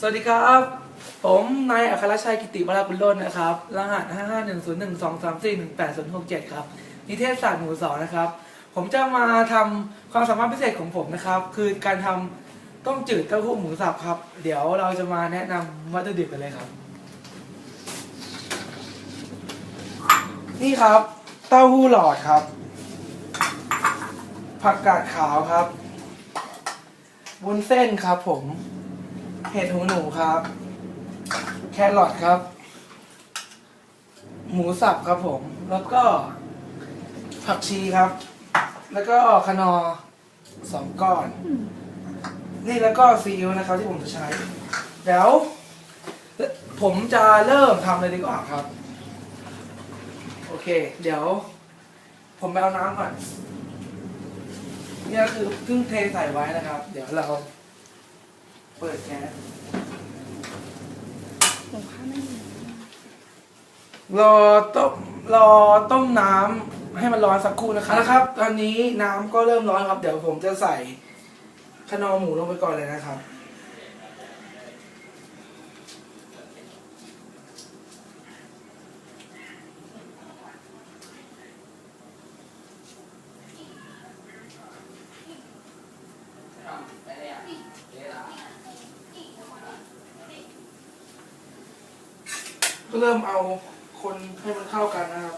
สวัสดีครับ ผมนายอัครชัยกิติวราบุญโลนนะครับ รหัส 5 5 1 0 1 2 3 4 1 8 0 6 7ครับ นิเทศศาสตร์หมู่สองนะครับ ผมจะมาทำความสามารถพิเศษของผมนะครับ คือการทำต้มจืดเต้าหู้หมูสับครับ เดี๋ยวเราจะมาแนะนำวัตถุดิบกันเลยครับ นี่ครับ เต้าหู้หลอดครับ ผักกาดขาวครับวุ้นเส้นครับผม เห็ดหูหนูครับ แครอทครับ หมูสับครับผม แล้วก็ ผักชีครับ แล้วก็คะนอสองก้อน นี่แล้วก็ซีอิ๊วนะครับ ที่ผมจะใช้ เดี๋ยว ผมจะเริ่มทำเลยดีกว่าครับ โอเค เดี๋ยว ผมไปเอาน้ำก่อนนี่ก็คือเพิ่งเทใส่ไว้นะครับ เดี๋ยวเรา เปิดแก๊สหุงข้าไม่มีรอต้มรอต้มน้ำให้มันร้อนสักครู่นะครับนะครับ ตอนนี้น้ำก็เริ่มร้อนครับ เดี๋ยวผมจะใส่ขนอหมูลงไปก่อนเลยนะครับ เริ่มเอาคนให้มันเข้ากันนะครับ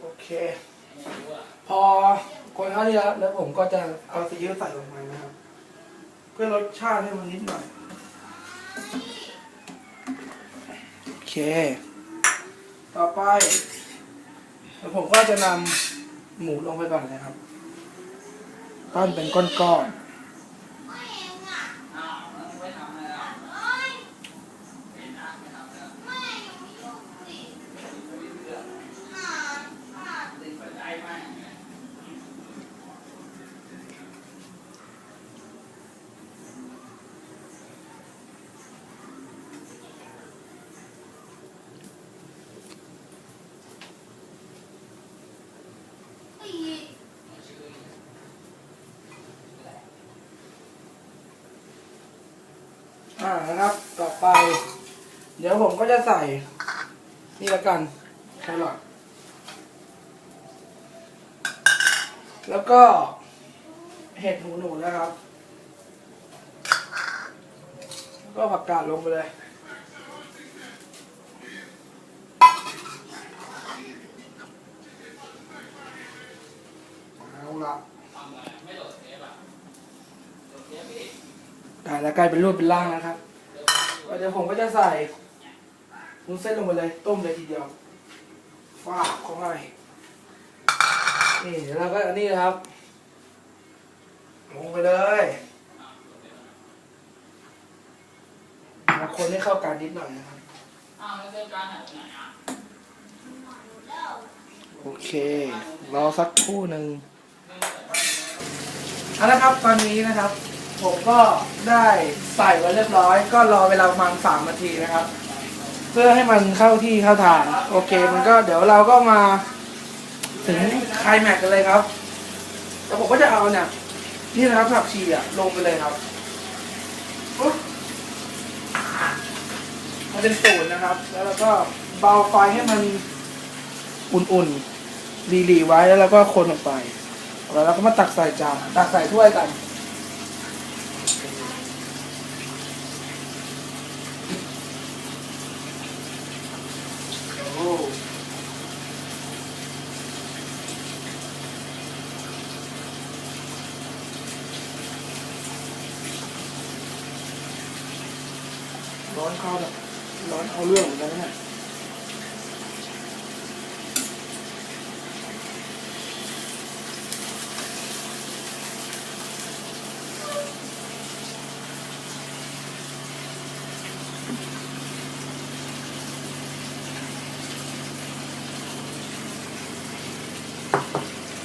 โอเคพอคนเข้าที่แล้วแล้วผมก็จะเอาซีอิ๊วใส่ลงไปนะครับ เพื่อลดชาติให้มันนิดหน่อย โอเค ต่อไปแล้วผมก็จะนำหมูลงไปก่อนนะครับ ปั้นเป็นก้อนๆ นะครับ ต่อไป เดี๋ยวผมก็จะใส่ นี่ละกันแครอทแล้วก็ เห็ดหูหนูนะครับแล้วก็ผักกาดลงไปเลยเอาละได้แล้วกลายเป็นรูปเป็นร่างนะครับ ดี๋ยวผมก็จะใส่วุ้นเส้นลงไปเลย ต้มเลยทีเดียวฟาดเข้าไปนี่เดี๋ยวเราก็อันนี้นะครับลงไปเลยมาคนให้เข้ากันนิดหน่อยนะครับโอเค รอสักครู่หนึ่งเอาละครับตอนนี้นะครับ ผมก็ได้ใส่ไว้เรียบร้อย ก็รอเวลาประมาณสามนาทีนะครับ เพื่อให้มันเข้าที่เข้าทางโอเค มันก็เดี๋ยวเราก็มา ถึงไคลแม็กกันเลยครับแล้วผมก็จะเอาเนี่ยนี่นะครับผักชีอะลงไปเลยครับมันเป็นสูตรนะครับ แล้วเราก็เบาไฟให้มันอุ่นๆรีรีๆไว้แล้วเราก็คนออกไปแล้วเราก็มาตักใส่จานตักใส่ถ้วยกัน ร้อนเข้าแบบร้อนเอาเรื่องเหมือนกันนะเนี่ย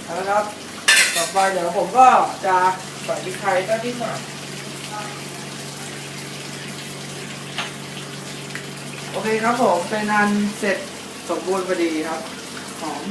เอาละครับ ต่อไปเดี๋ยวผมก็จะใส่พริกไทยก็นิดหน่อ โอเคครับผมเป็นอันเสร็จสมบูรณ์พอดีครับหอม